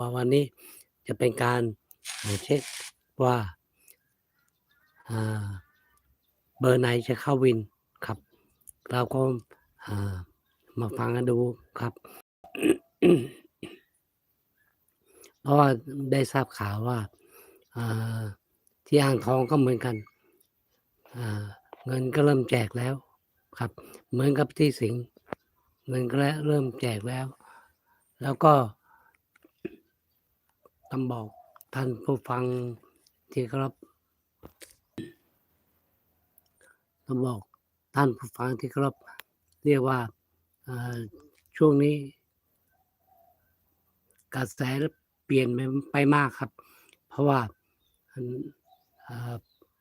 ว่าวันนี้จะเป็นการเช็คว่าเบอร์ไหนจะเข้าวินครับ เราก็มาฟังกันดูครับ เพราะว่าได้ทราบข่าวว่าที่อ่างทองก็เหมือนกันเงินก็เริ่มแจกแล้วครับ เหมือนกับที่สิงห์เงินก็เริ่มแจกแล้ว แล้วก็ ต้องบอกท่านผู้ฟังที่ครพต้องบอกท่านผู้ฟังที่คารพเรียกว่าช่วงนี้ กระแสเปลี่ยนไปไปมากครับ เพราะว่า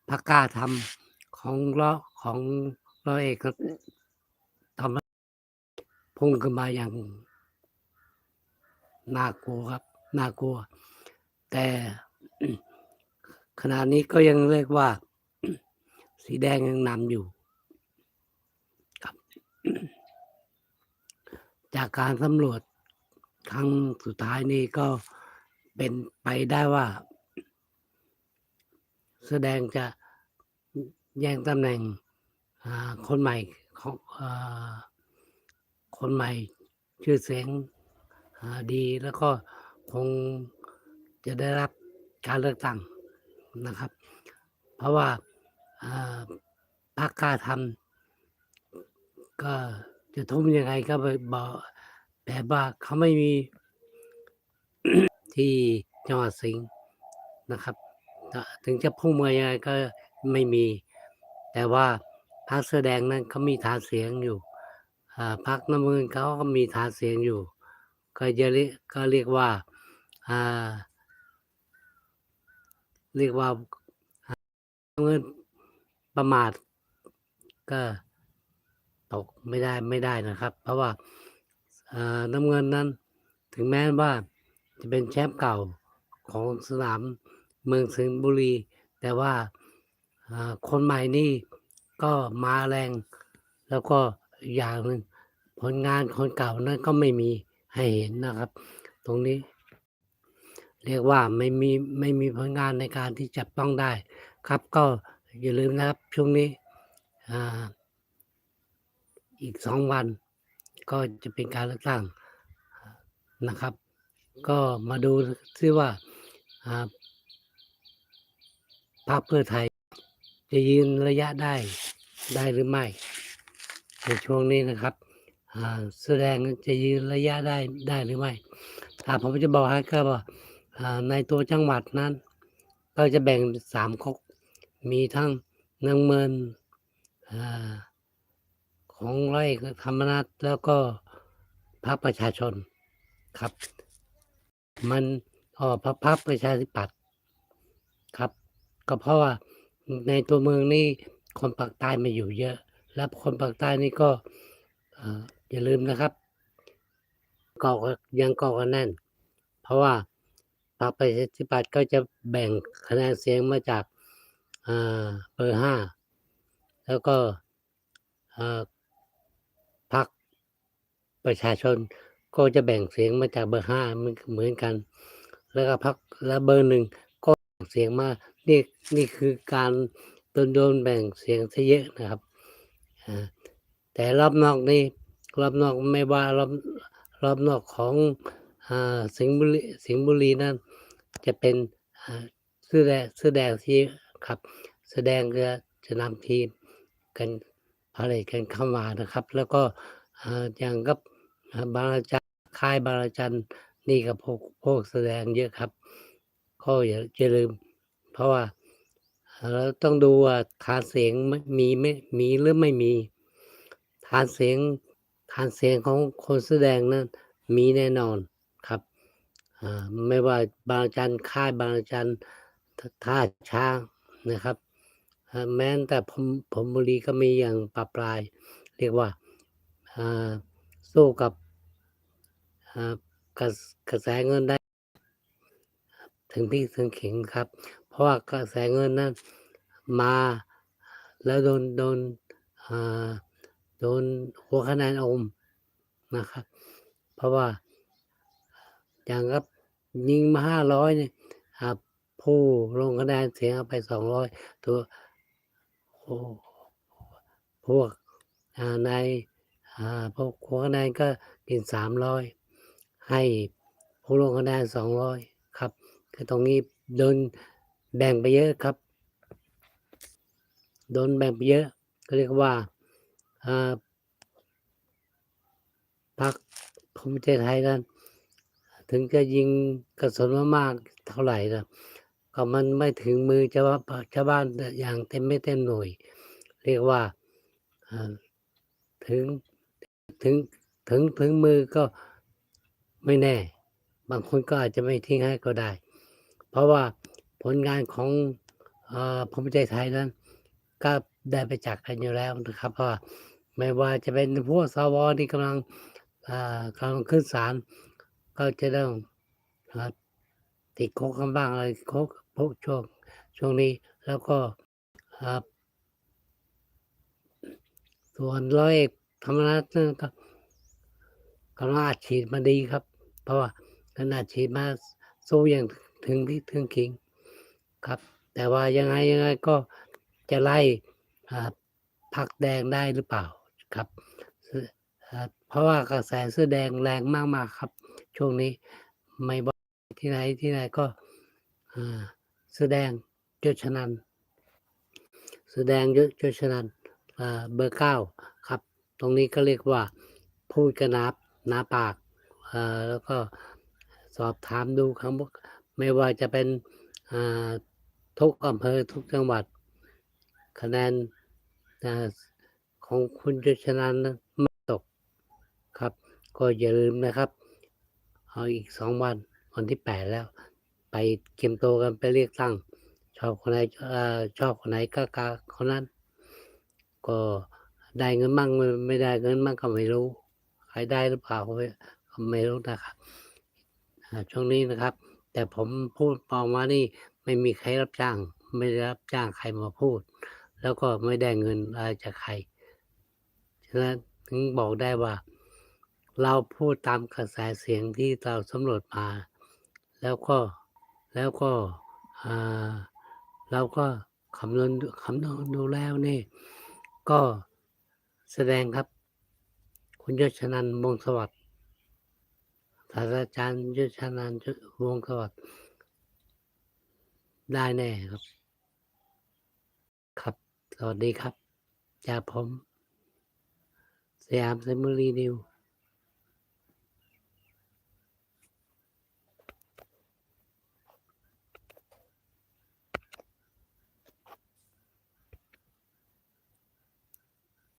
พักกล้าทำของล้อของร้อยเอกทำพุ่งขึ้นมาอย่างน่ากลัวครับน่ากลัว แต่ขณะนี้ก็ยังเรียกว่า สีแดงยังนำอยู่ครับ จากการสำรวจครั้งสุดท้ายนี้ก็เป็นไปได้ว่า แสดงจะแย่งตำแหน่งคนใหม่ของคนใหม่ชื่อเสียงดีแล้วก็คง จะได้รับการเลือกตั้งนะครับ เพราะว่าพรรคกล้าทำก็จะทุ่มยังไงก็ไปบอกแบบว่าเขาไม่มีที่จังหวัดสิงห์นะครับ ถึงจะพุ่งมายังไงก็ไม่มี แต่ว่าพรรคเสื้อแดงนั้นเขามีฐานเสียงอยู่พรรคน้ำเงินเขาก็มีฐานเสียงอยู่ ก็จะเรียกก็เรียกว่าอ่า เรียกว่าเงินประมาทก็ตกไม่ได้ไม่ได้นะครับ เพราะว่าน้ำเงินนั้น ถึงแม้ว่าจะเป็นแชมป์เก่าของสนามเมืองสิงห์บุรี แต่ว่าคนใหม่นี่ก็มาแรง แล้วก็อย่างหนึ่งผลงานคนเก่านั้นก็ไม่มีให้เห็นนะครับ ตรงนี้ เรียกว่าไม่มีไม่มีผลงานในการที่จับต้องได้ ครับก็อย่าลืมนะครับช่วงนี้อ่าอีกสองวัน ก็จะเป็นการเลือกตั้งนะครับ ก็มาดูซิว่าพรรคเพื่อไทย จะยืนระยะได้ได้หรือไม่ ในช่วงนี้นะครับอ่าแสดงจะยืนระยะได้ได้หรือไม่ถ้าผมจะบอกให้ก็ว่า ในตัวจังหวัดนั้น ก็จะแบ่งสามก๊กมีทั้งนืองเมินอของร้อยธรรมนัฐแล้วก็พรรคประชาชนครับ มันออกพรรคพรรคประชาธิปัตย์ครับ ก็เพราะว่าในตัวเมืองนี่คนปากใต้มาอยู่เยอะ และคนปากใต้นี่ก็อย่าลืมนะครับเกาะยังเกาะกันแน่น เพราะว่า พรรคประชาธิปัตย์ก็จะแบ่งคะแนนเสียงมาจากเบอร์ห้าแล้วก็พรรคประชาชนก็จะแบ่งเสียงมาจากเบอร์ห้าเหมือนกัน แล้วก็พรรคและเบอร์หนึ่งก็แบ่งเสียงมานี่นี่คือการโดนโดนแบ่งเสียงซะเยอะนะครับแต่รอบนอกนี่รอบนอกไม่ว่ารอบรอบนอกของอสิงห์บุรีสิงห์บุรีนั้น จะเป็นเสื้อแดงเสื้อแดงที่ครับแสดงก็จะนำทีมกันพาเลทกันเข้ามานะครับ แล้วก็อย่างกับบางระจันค่ายบางระจันนี่กับพวกพวกแสดงเยอะครับก็อย่าอย่าลืม เพราะว่าเราต้องดูว่าฐานเสียงมีไม่มีหรือไม่มีฐานเสียงฐานเสียงของคนแสดงนั้นมีแน่นอน ไม่ว่าบางระจันค่ายบางระจันท่าช้างนะครับ แม้แต่ผมผมบุรีก็มีอย่างปลาปลาย เรียกว่าสู้กับกระกระแสเงินได้ ถึงพริกถึงเขิงครับ เพราะว่ากระแสเงินนั้นมาแล้วโดนโดนโดนหัวคะแนนอมนะครับ เพราะว่า อย่างกับยิงมาห้าร้อยเนี่ยผู้ลงคะแนนเสียงเอาไปสองร้อยตัวโอ้พวกอ่าในพวกหัวคะแนนก็กินสามร้อยให้ผู้ลงคะแนนสองร้อยครับ คือตรงนี้โดนแบ่งไปเยอะครับ โดนแบ่งไปเยอะ ก็เรียกว่าอ่าพรรคภูมิใจไทยนั้น ถึงจะยิงกระสุนมามากเท่าไหร่นะก็มันไม่ถึงมือชาวบ้านชาวบ้านอย่างเต็มไม่เต็มหน่วย เรียกว่าถึงถึงถึงถึงมือก็ไม่แน่ บางคนก็อาจจะไม่ทิ้งให้ก็ได้ เพราะว่าผลงานของออภูมิใจไทยนั้น ก็ได้ไปจากกันอยู่แล้วนะครับเพราะว่าไม่ว่าจะเป็นพวกสวที่กำลังอ่ากำลังขึ้นศาล ก็จะต้องติดโคกกันบ้างอะไรโคกพวกช่วงช่วงนี้แล้วก็อ่าส่วนร้อยเอกธรรมนัฐก็กำลังอัดฉีดมาดีครับ เพราะว่าขนาดฉีดมาสู้อย่างถึงที่ถึงขิงครับ แต่ว่ายังไงยังไงก็จะไล่อ่าพักแดงได้หรือเปล่าครับเสื้ออ่าเพราะว่ากระแสเสื้อแดงแรงมากๆครับ ช่วงนี้ไม่ว่าที่ไหนที่ไหนก็อ่าเสื้อแดงยศชนันสื้อแดงยศยศชนันเบอร์เก้าครับ ตรงนี้ก็เรียกว่าพูดกันนับหนาปากแล้วก็สอบถามดูคำว่าไม่ว่าจะเป็นทุกอำเภอทุกจังหวัด คะแนนของคุณยศชนันนั้นไม่ตกครับ ก็อย่าลืมนะครับ เอาอีกสองวันวันที่แปดแล้ว ไปเตรียมตัวกันไปเรียกตั้ง ชอบคนไหนอชอบคนไหนก็กาคนนั้น ก็ได้เงินมั่งไม่ได้เงินมั่งก็ไม่รู้ใครได้หรือเปล่าก็ไม่ก็ไม่รู้นะครับช่วงนี้นะครับ แต่ผมพูดออกมานี่ไม่มีใครรับจ้าง ไม่ได้รับจ้างใครมาพูด แล้วก็ไม่ได้เงินอะไรจากใครฉะนั้นถึงบอกได้ว่า เราพูดตามกระแสเสียงที่เราสำรวจมา แล้วก็แล้วก็เราก็คำนวณคำนวณดูแล้วนี่ก็แสดงครับ คุณยศชนันวงสวัสดิ์ศาสตราจารย์ยศชนันวงสวัสดิ์ได้แน่ครับ ครับ สวัสดีครับ จากผม สยามเซมุรีนิว